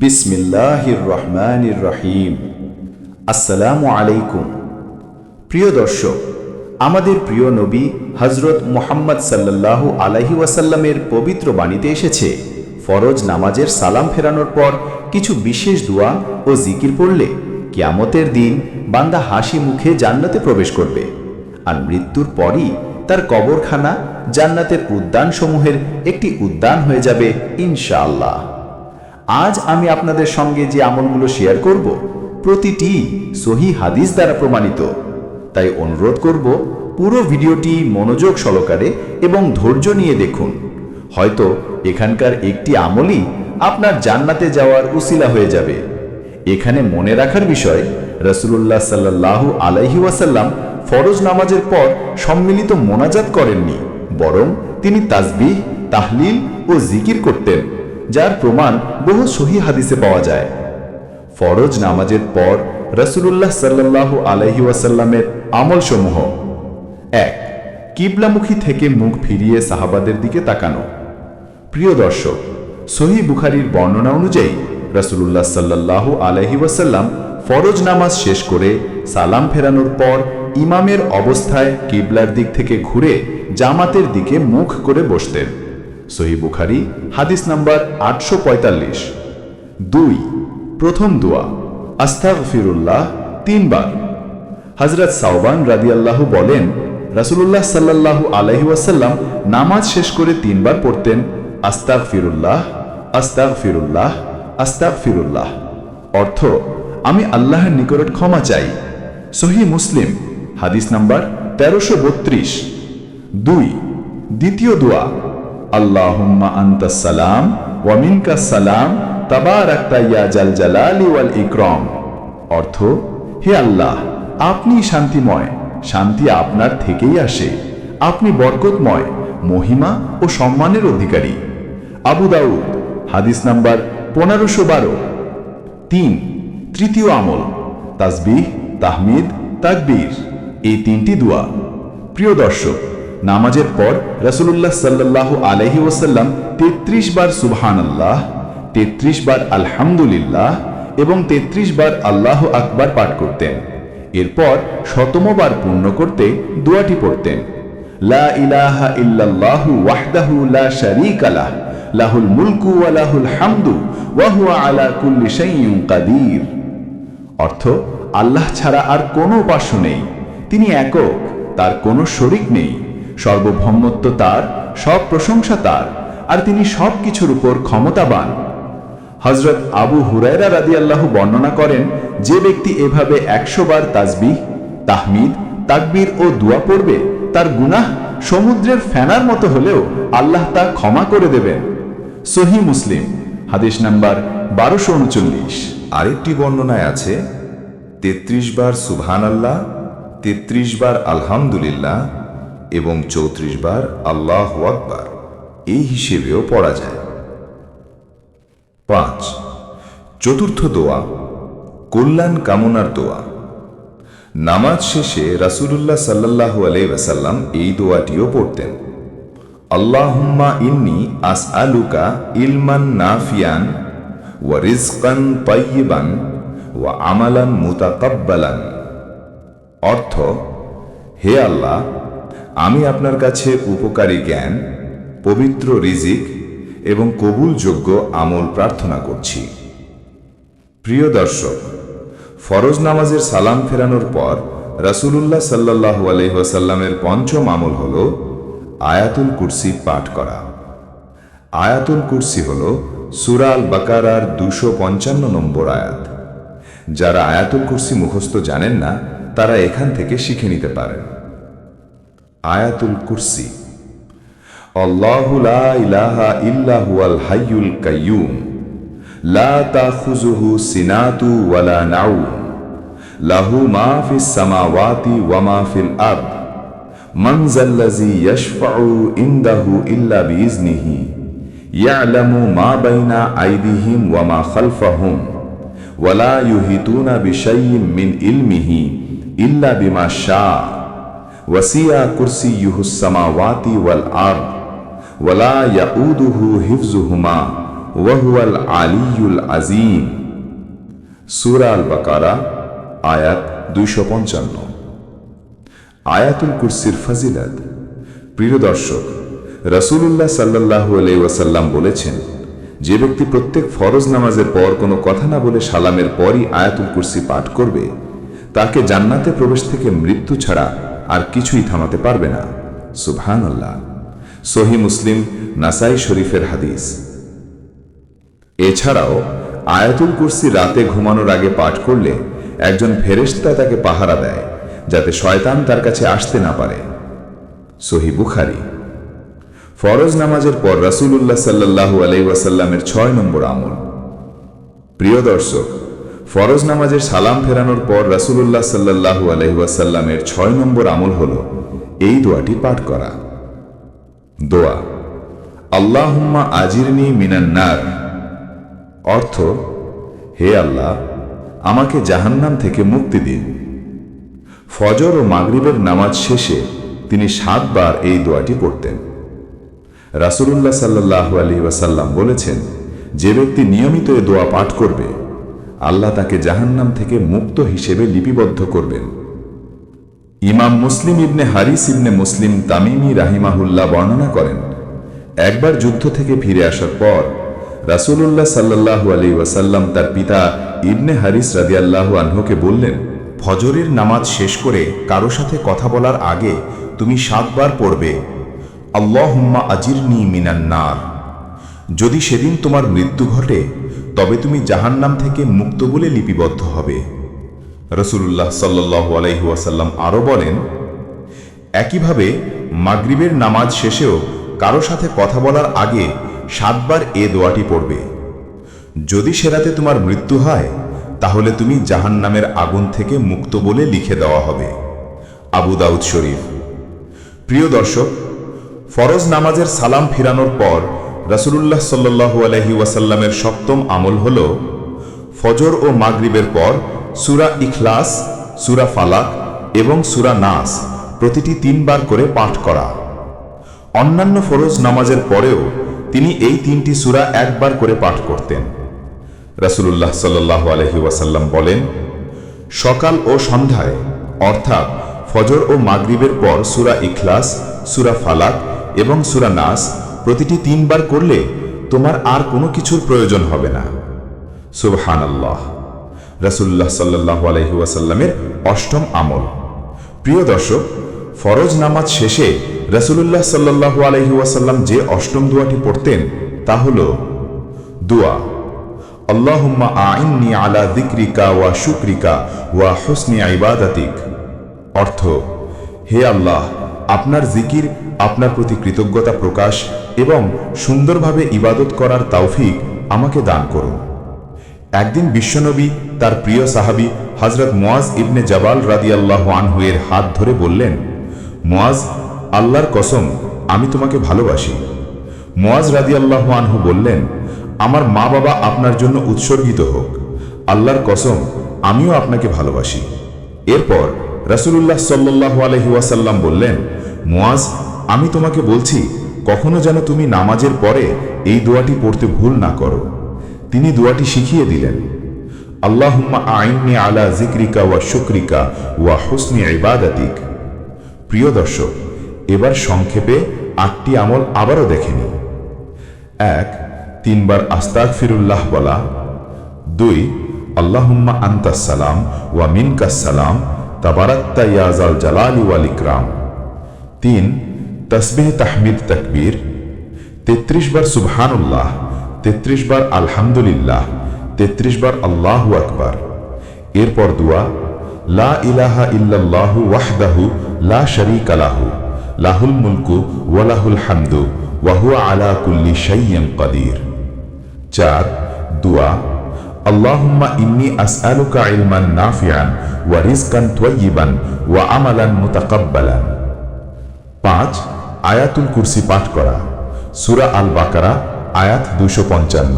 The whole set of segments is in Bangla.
বিসমিল্লাহির রহমানির রহিম আসসালামু আলাইকুম। প্রিয় দর্শক, আমাদের প্রিয় নবী হজরত মোহাম্মদ সাল্লাল্লাহু আলাইহি ওয়াসাল্লামের পবিত্র বাণীতে এসেছে, ফরজ নামাজের সালাম ফেরানোর পর কিছু বিশেষ দোয়া ও জিকির পড়লে কিয়ামতের দিন বান্দা হাসি মুখে জান্নাতে প্রবেশ করবে। আর মৃত্যুর পরই তার কবরখানা জান্নাতের উদ্যানসমূহের একটি উদ্যান হয়ে যাবে ইনশাআল্লাহ। আজ আমি আপনাদের সঙ্গে যে আমলগুলো শেয়ার করব, প্রতিটি সহি হাদিস দ্বারা প্রমাণিত। তাই অনুরোধ করব, পুরো ভিডিওটি মনোযোগ সহকারে এবং ধৈর্য নিয়ে দেখুন। হয়তো এখানকার একটি আমলই আপনার জান্নাতে যাওয়ার উসিলা হয়ে যাবে। এখানে মনে রাখার বিষয় রসুল্লাহ সাল্লাহ আলাইহি ওয়াসাল্লাম ফরজ নামাজের পর সম্মিলিত মোনাজাত করেননি, বরং তিনি তাসবিহ, তাহলিল ও জিকির করতেন। যার প্রমাণ বহু সহি হাদিসে পাওয়া যায়। ফরজ নামাজের পর রসুল্লাহ সাল্লাহ আলহি ওয়াসাল্লামের আমলসমূহ। এক, কিবলামুখী থেকে মুখ ফিরিয়ে সাহাবাদের দিকে তাকানো। প্রিয় দর্শক, সহি বুখারির বর্ণনা অনুযায়ী রসুল্লাহ সাল্লাহ আলহি ওয়াসাল্লাম ফরজ নামাজ শেষ করে সালাম ফেরানোর পর ইমামের অবস্থায় কিবলার দিক থেকে ঘুরে জামাতের দিকে মুখ করে বসতেন। সহি বুখারি, হাদিস নাম্বার আটশো পঁয়তাল্লিশ। দুই, প্রথম দোয়া আস্তাগ ফিরুল্লাহ তিনবার। হজরত সাউবান রাদিয়াল্লাহ বলেন, রাসুলুল্লাহ সাল্লাহ আলহি ওয়াসাল্লাম নামাজ শেষ করে তিনবার পড়তেন আস্তাগ ফিরুল্লাহ আস্তাগ ফিরুল্লাহ আস্তাগ ফিরুল্লাহ অর্থ, আমি আল্লাহর নিকট ক্ষমা চাই। সহি মুসলিম, হাদিস নাম্বার তেরোশো বত্রিশ। দুই, দ্বিতীয় দোয়া আল্লাহুম্মা আন্তাস সালাম ওয়া মিনকাস সালাম তাবারাকতা ইয়া জাল জালালি ওয়াল ইকরাম অর্থ, হে আল্লাহ, আপনি শান্তিময়, শান্তি আপনার থেকেই আসে। আপনি বরকতময়, মহিমা ও সম্মানের অধিকারী। আবু দাউদ, হাদিস নাম্বার পনেরোশো বারো। তিন, তৃতীয় আমল, তাসবিহ, তাহমিদ, তাকবীর। এই তিনটি দোয়া। প্রিয় দর্শক নামাজের পর রসুল্লাহ সাল্লাহ আলহি ওসাল্লাম তেত্রিশ বার সুবহান আল্লাহ তেত্রিশ বার আলহামদুলিল্লাহ এবং তেত্রিশ বার আল্লাহ আকবার পাঠ করতেন। এরপর শতমবার পূর্ণ করতে দোয়াটি পড়তেন। লা ইলাহা ইল্লাল্লাহু ওয়াহদাহু লা শারীকা লাহ, লাহুল মুলকু ওয়া লাহুল হামদু ওয়া হুয়া আলা কুল্লি শাইইন কাদির। অর্থ, আল্লাহ ছাড়া আর কোনো উপাস্য নেই। তিনি একক, তার কোনো শরিক নেই। সর্বভৌমত্ব তার, সব প্রশংসা তার, আর তিনি সব কিছুর উপর ক্ষমতাবান। হজরত আবু হুরায়রা রাদি আল্লাহ বর্ণনা করেন, যে ব্যক্তি এভাবে একশো বার তাজবিহ তাহমিদ, তাকবীর ও দোয়া পড়বে, তার গুনাহ সমুদ্রের ফেনার মতো হলেও আল্লাহ তা ক্ষমা করে দেবেন। সহি মুসলিম, হাদিস নাম্বার বারোশো উনচল্লিশ। আরেকটি বর্ণনায় আছে, তেত্রিশ বার সুবহান আল্লাহ তেত্রিশ বার আলহামদুলিল্লাহ এবং চৌত্রিশ বার আল্লাহ আকবার। এই হিসেবেও পড়া যায়। পাঁচ। চতুর্থ দোয়া, কল্যাণ কামনার দোয়া। নামাজ শেষে রাসূলুল্লাহ সাল্লাল্লাহু আলাইহি ওয়াসাল্লাম এই দোয়াটিও পড়তেন। আল্লাহুম্মা ইন্নি আসআলুকা ইলমান নাফিয়ান ওয়া রিজকান তাইয়িবান ওয়া আমালান মুতাকাব্বালান। অর্থ, হে আল্লাহ আমি আপনার কাছে উপকারী জ্ঞান, পবিত্র রিজিক এবং কবুলযোগ্য আমল প্রার্থনা করছি। প্রিয় দর্শক, ফরজ নামাজের সালাম ফেরানোর পর রাসূলুল্লাহ সাল্লাল্লাহু আলাইহি ওয়াসাল্লামের পঞ্চম আমল হল আয়াতুল কুরসি পাঠ করা। আয়াতুল কুরসি হল সুরাল বাকারার দুশো পঞ্চান্ন নম্বর আয়াত। যারা আয়াতুল কুরসি মুখস্থ জানেন না, তারা এখান থেকে শিখে নিতে পারেন। আয়াতুল কুরসি। আল্লাহু লা ইলাহা ইল্লা হুয়াল হাইয়ুল কাইয়ুম। লা তাখুযুহু সিনাতু ওয়ালা নাউম লাহু মা ফিস সামাওয়াতি ওয়া মা ফিল আরদ। মান যাল্লাযী ইয়াশফাউ ইনদাহু ইল্লা বিইজনিহি ইয়ালামু মা বাইনা আইদিহিম ওয়া মা খালফাহুম। ওয়ালা ইউহিতুনা বিশাইয়্যিম মিন ইলমিহি ওয়াসিয়া কুরসিয়ুহুস সামাওয়াতি ওয়াল আরদ, ওয়ালা ইয়াউদুহু হিফজুহুমা ওয়াহুয়াল আলিউল আজিম সুরা আল বাকারা, আয়াত দুইশো পঞ্চান্ন। আয়াতুল কুরসির ফাজিলাত। প্রিয় দর্শক রসুল্লাহ সাল্লাহ ওয়াসাল্লাম বলেছেন, যে ব্যক্তি প্রত্যেক ফরজ নামাজের পর কোনো কথা না বলে সালামের পরই আয়াতুল কুরসি পাঠ করবে, তাকে জান্নাতে প্রবেশ থেকে মৃত্যু ছাড়া আর কিছুই থামাতে পারবে না। সুবহান আল্লাহ সহি মুসলিম নাসাই শরীফের হাদিস। এছাড়াও, আয়াতুল কুরসি রাতে ঘুমানোর আগে পাঠ করলে একজন ফেরেশতা তাকে পাহারা দেয়, যাতে শয়তান তার কাছে আসতে না পারে। সহি বুখারি। ফরজ নামাজের পর রাসূলুল্লাহ সাল্লাল্লাহু আলাই ওয়াসাল্লামের ছয় নম্বর আমল। প্রিয় দর্শক ফরজ নামাজের সালাম ফেরানোর পর রাসূলুল্লাহ সাল্লাল্লাহু আলাইহি ওয়াসাল্লামের ছয় নম্বর আমল হল এই দোয়াটি পাঠ করা। দোয়া, আল্লাহুম্মা আজিরনি মিনান নার। অর্থ, হে আল্লাহ, আমাকে জাহান্নাম থেকে মুক্তি দিন। ফজর ও মাগরিবের নামাজ শেষে তিনি সাতবার এই দোয়াটি পড়তেন। রাসূলুল্লাহ সাল্লাল্লাহু আলাইহি ওয়াসাল্লাম বলেছেন, যে ব্যক্তি নিয়মিত এ দোয়া পাঠ করবে আল্লাহ তাকে জাহান্নাম থেকে মুক্ত হিসেবে লিপিবদ্ধ করবেন। ইমাম মুসলিম ইবনে হারিস ইবনে মুসলিম তামিমি রাহিমাহুল্লাহ বর্ণনা করেন, একবার যুদ্ধ থেকে ফিরে আসার পর রাসূলুল্লাহ সাল্লাল্লাহু আলাইহি ওয়াসাল্লাম তার পিতা ইবনে হারিস রাদিয়াল্লাহু আনহুকে বললেন, ফজরের নামাজ শেষ করে কারও সাথে কথা বলার আগে তুমি সাতবার পড়বে। আল্লাহুম্মা আজিরনি মিনান নার। যদি সেদিন তোমার মৃত্যু ঘটে তবে তুমি জাহান্নাম থেকে মুক্ত বলে লিপিবদ্ধ হবে। রসুল্লাহ সাল্লাহ আলাইহুয়াসাল্লাম আরও বলেন, একইভাবে মাগরিবের নামাজ শেষেও কারও সাথে কথা বলার আগে সাতবার এ দোয়াটি পড়বে। যদি সেরাতে তোমার মৃত্যু হয়, তাহলে তুমি জাহান্নামের আগুন থেকে মুক্ত বলে লিখে দেওয়া হবে। আবু দাউদ শরীফ। প্রিয় দর্শক, ফরজ নামাজের সালাম ফিরানোর পর রাসূলুল্লাহ সাল্লাল্লাহু আলাইহি ওয়াসাল্লামের সপ্তম আমল হল ফজর ও মাগরিবের পর সুরা ইখলাস, সুরা ফালাক এবং সুরা নাস প্রতিটি তিনবার করে পাঠ করা। অন্যান্য ফরজ নামাজের পরেও তিনি এই তিনটি সুরা একবার করে পাঠ করতেন। রাসূলুল্লাহ সাল্লাল্লাহু আলাইহি ওয়াসাল্লাম বলেন, সকাল ও সন্ধ্যায়, অর্থাৎ ফজর ও মাগরিবের পর সুরা ইখলাস, সুরা ফালাক এবং সুরা নাস প্রতিটি তিনবার করলে তোমার আর কোনো কিছুর প্রয়োজন হবে না। সুবহান আল্লাহ সাল্লাল্লাহু আলাইহি ওয়াসাল্লামের অষ্টম আমল। প্রিয় দর্শক, ফরজ নামাজ শেষে রাসূলুল্লাহ সাল্লাল্লাহু আলাইহি ওয়াসাল্লাম যে অষ্টম দোয়াটি পড়তেন, তা হল দোয়া, আল্লাহুম্মা আইন্নি আলা যিকরিকা ওয়া শুকরিকা ওয়া হুসনি ইবাদাতিক। অর্থ, হে আল্লাহ আপনার জিকির, আপনার প্রতি কৃতজ্ঞতা প্রকাশ এবং সুন্দরভাবে ইবাদত করার তৌফিক আমাকে দান করুন। একদিন বিশ্বনবী তার প্রিয় সাহাবী হজরত মোয়াজ ইবনে জাবাল রাদিয়াল্লাহু আনহু এর হাত ধরে বললেন মোয়াজ আল্লাহর কসম, আমি তোমাকে ভালোবাসি। মুয়াজ রাদিয়াল্লাহু আনহু বললেন, আমার মা বাবা আপনার জন্য উৎসর্গিত হোক। আল্লাহর কসম, আমিও আপনাকে ভালোবাসি। এরপর রাসূলুল্লাহ সাল্লাল্লাহু আলাইহি ওয়াসাল্লাম বললেন মুয়াজ আমি তোমাকে বলছি, কখনো যেন তুমি নামাজের পরে এই দোয়াটি পড়তে ভুল না করো। তিনি দোয়াটি শিখিয়ে দিলেন। আল্লাহুম্মা আইননি আলা জিক্রিকা ওয়া শুকরিকা ওয়া হুসনি ইবাদাতিক। প্রিয় দর্শক, এবার সংক্ষেপে আটটি আমল আবারও দেখেনি এক, তিনবার আস্তাক ফিরুল্লাহ বলা। দুই, আল্লাহুম্মা আন্তাস সালাম ওয়া মিনকাস সালাম। তাবারাত্তা ইয়াজাল জালালি ওয়াল ইকরাম। তিন, তসবিহ তাহমিদ তকবীর, তেত্রিশ বার সুবহানুল্লাহ, তেত্রিশ বার আলহামদুলিল্লাহ, তেত্রিশ বার আল্লাহু আকবার। এরপর দুয়া, লা ইলাহা ইল্লাল্লাহু ওয়াহদাহু লা শারীকা লাহু, লাহুল মুলকু ওয়া লাহুল হামদু ওয়া হুয়া আলা কুল্লি শাইইন কাদির। চার, দুয়া আসআলুকা ইলমান নাফিআন ওয়া রিজকান তাইয়িবান ওয়া আমালান মুতাকাব্বালান। পাঁচ, আয়াতুল কুরসি পাঠ করা। সুরা আল বাকারা আয়াত দুশো পঞ্চান্ন।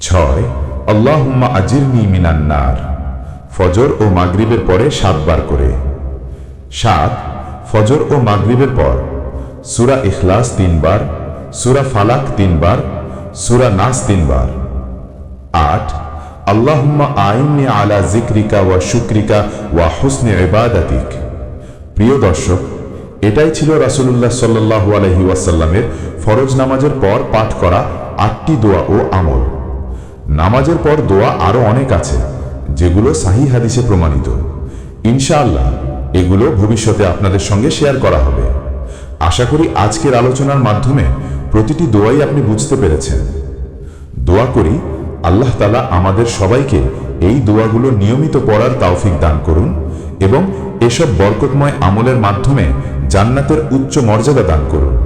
ছয়, আল্লাহুম্মা আজিরনি মিনান নার। ফজর ও মাগরিবের পরে সাতবার করে। সাত, ফজর ও মাগরিবের পর। সুরা ইখলাস তিনবার, সুরা ফালাক তিনবার, সুরা নাস তিনবার। আট, আল্লাহুম্মা আইননি আলা জিক্রিকা ওয়া শুক্রিকা ওয়া হুসনে ইবাদাতিক। প্রিয় দর্শক এটাই ছিল রাসূলুল্লাহ সাল্লাল্লাহু আলাইহি ওয়াসাল্লামের ফরজ নামাজের পর পাঠ করা আটটি দোয়া ও আমল। নামাজের পর দোয়া আরও অনেক আছে, যেগুলো সাহি হাদিসে প্রমাণিত। ইনশাআল্লাহ, এগুলো ভবিষ্যতে আপনাদের সঙ্গে শেয়ার করা হবে। আশা করি আজকের আলোচনার মাধ্যমে প্রতিটি দোয়াই আপনি বুঝতে পেরেছেন। দোয়া করি আল্লাহ তালা আমাদের সবাইকে এই দোয়াগুলো নিয়মিত পড়ার তাওফিক দান করুন এবং এসব বরকতময় আমলের মাধ্যমে জান্নাতের উচ্চ মর্যাদা দান করুন।